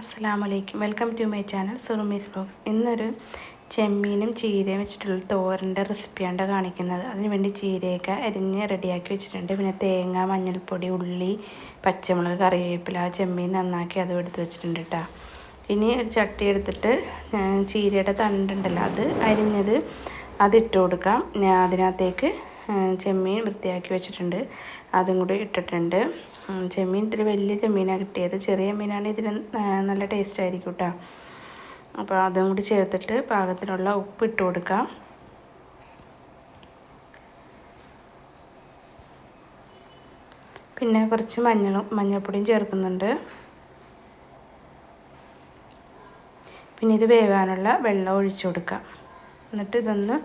അസ്സാമലൈക്കും welcome to my channel Surumi's blogs ഇന്നൊരു ചെമ്മീനും ചീരയും വെച്ചിട്ടുള്ള തോരന്റെ റെസിപ്പിയാണ് കാണിക്കുന്നത്. അതിനുവേണ്ടി ചീരയൊക്കെ അരിഞ്ഞ് റെഡിയാക്കി വെച്ചിട്ടുണ്ട്. പിന്നെ തേങ്ങ മഞ്ഞൾപ്പൊടി ഉള്ളി പച്ചമുളക് കറിവേപ്പില ചെമ്മീൻ നന്നാക്കി അതും എടുത്ത് വെച്ചിട്ടുണ്ട് കേട്ടോ ഇനി ഒരു ചട്ടി എടുത്തിട്ട് ചീരയുടെ തണ്ടുണ്ടല്ലോ അത് അരിഞ്ഞത് അതിട്ട് കൊടുക്കാം. അതിനകത്തേക്ക് ചെമ്മീൻ വൃത്തിയാക്കി വെച്ചിട്ടുണ്ട്. അതും കൂടി ഇട്ടിട്ടുണ്ട്. ചെമ്മീൻ ഇത്തിരി വലിയ ചെമ്മീനാണ് കിട്ടിയത്. ചെറിയ മീനാണ് ഇതിന് നല്ല ടേസ്റ്റ് ആയിരിക്കും കേട്ടോ അപ്പോൾ അതും കൂടി ചേർത്തിട്ട് പാകത്തിനുള്ള ഉപ്പ് ഇട്ട് കൊടുക്കാം. പിന്നെ കുറച്ച് മഞ്ഞളും മഞ്ഞൾപ്പൊടിയും ചേർക്കുന്നുണ്ട്. പിന്നെ ഇത് വേവാനുള്ള വെള്ളം ഒഴിച്ചു കൊടുക്കാം. എന്നിട്ട് ഇതൊന്ന്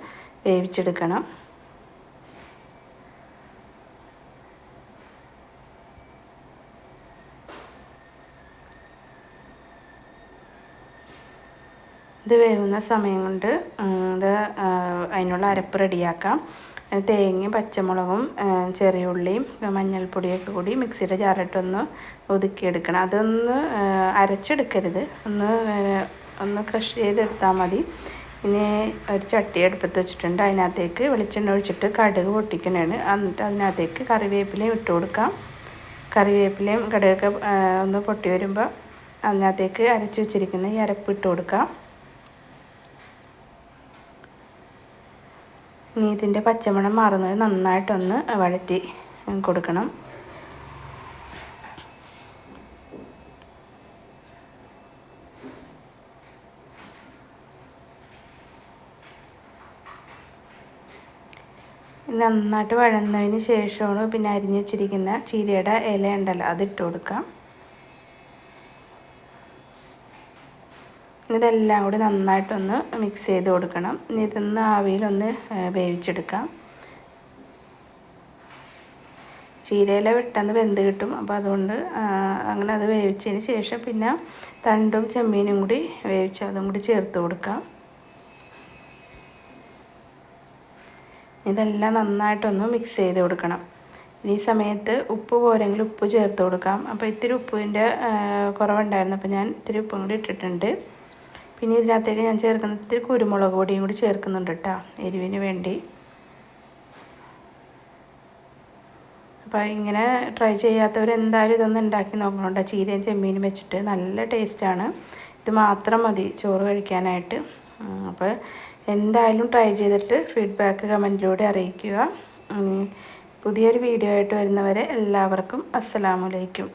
വേവിച്ചെടുക്കണം. ഇത് വേവുന്ന സമയം കൊണ്ട് ഇത് അതിനുള്ള അരപ്പ് റെഡിയാക്കാം. തേങ്ങയും പച്ചമുളകും ചെറിയ ഉള്ളിയും മഞ്ഞൾപ്പൊടിയൊക്കെ കൂടി മിക്സിയുടെ ജാറിട്ടൊന്ന് ഒതുക്കിയെടുക്കണം. അതൊന്ന് അരച്ചെടുക്കരുത്. ഒന്ന് ഒന്ന് ക്രഷ് ചെയ്തെടുത്താൽ മതി. പിന്നെ ഒരു ചട്ടി അടുപ്പത്ത് വെച്ചിട്ടുണ്ട്. അതിനകത്തേക്ക് വെളിച്ചെണ്ണ ഒഴിച്ചിട്ട് കടുക് പൊട്ടിക്കണതാണ് എന്നിട്ട് അതിനകത്തേക്ക് കറിവേപ്പിലയും ഇട്ട് കൊടുക്കാം. കറിവേപ്പിലയും കടുകൊക്കെ ഒന്ന് പൊട്ടി വരുമ്പോൾ അതിനകത്തേക്ക് അരച്ച് വെച്ചിരിക്കുന്ന ഈ അരപ്പ് ഇട്ട് കൊടുക്കാം. ഇനി ഇതിന്റെ പച്ചമണം മാറുന്നത് നന്നായിട്ടൊന്ന് വഴറ്റി കൊടുക്കണം. നന്നായിട്ട് വഴന്നതിന് ശേഷമാണ് പിന്നെ അരിഞ്ഞു വെച്ചിരിക്കുന്ന ചീരയുടെ ഇല ഉണ്ടല്ലോ അതിട്ട് കൊടുക്കാം. ഇതെല്ലാം കൂടി നന്നായിട്ടൊന്ന് മിക്സ് ചെയ്ത് കൊടുക്കണം. ഇതൊന്ന് ആവിയിലൊന്ന് വേവിച്ചെടുക്കാം. ചീരയില പെട്ടെന്ന് വെന്ത് കിട്ടും. അപ്പോൾ അതുകൊണ്ട് അങ്ങനെ അത് വേവിച്ചതിന് ശേഷം പിന്നെ തണ്ടും ചെമ്മീനും കൂടി വേവിച്ച് അതും കൂടി ചേർത്ത് കൊടുക്കാം. ഇതെല്ലാം നന്നായിട്ടൊന്ന് മിക്സ് ചെയ്ത് കൊടുക്കണം. ഈ സമയത്ത് ഉപ്പ് പോരെങ്കിൽ ഉപ്പ് ചേർത്ത് കൊടുക്കാം. അപ്പോൾ ഇത്തിരി ഉപ്പിന്റെ കുറവുണ്ടായിരുന്നു. അപ്പോൾ ഞാൻ ഇത്തിരി ഉപ്പും കൂടി ഇട്ടിട്ടുണ്ട്. പിന്നെ ഇതിനകത്തേക്ക് ഞാൻ ചേർക്കുന്ന ഇത്തിരി കുരുമുളക് പൊടിയും കൂടി ചേർക്കുന്നുണ്ട് കേട്ടോ എരിവിന് വേണ്ടി. അപ്പോൾ ഇങ്ങനെ ട്രൈ ചെയ്യാത്തവർ എന്തായാലും ഇതൊന്ന് ഉണ്ടാക്കി നോക്കണുണ്ട്. ചീരയും ചെമ്മീനും വെച്ചിട്ട് നല്ല ടേസ്റ്റാണ് ഇത് മാത്രം മതി ചോറ് കഴിക്കാനായിട്ട്. അപ്പോൾ എന്തായാലും ട്രൈ ചെയ്തിട്ട് ഫീഡ്ബാക്ക് കമന്റിലൂടെ അറിയിക്കുക. പുതിയൊരു വീഡിയോ ആയിട്ട് വരുന്നവരെ എല്ലാവർക്കും അസ്സലാമലൈക്കും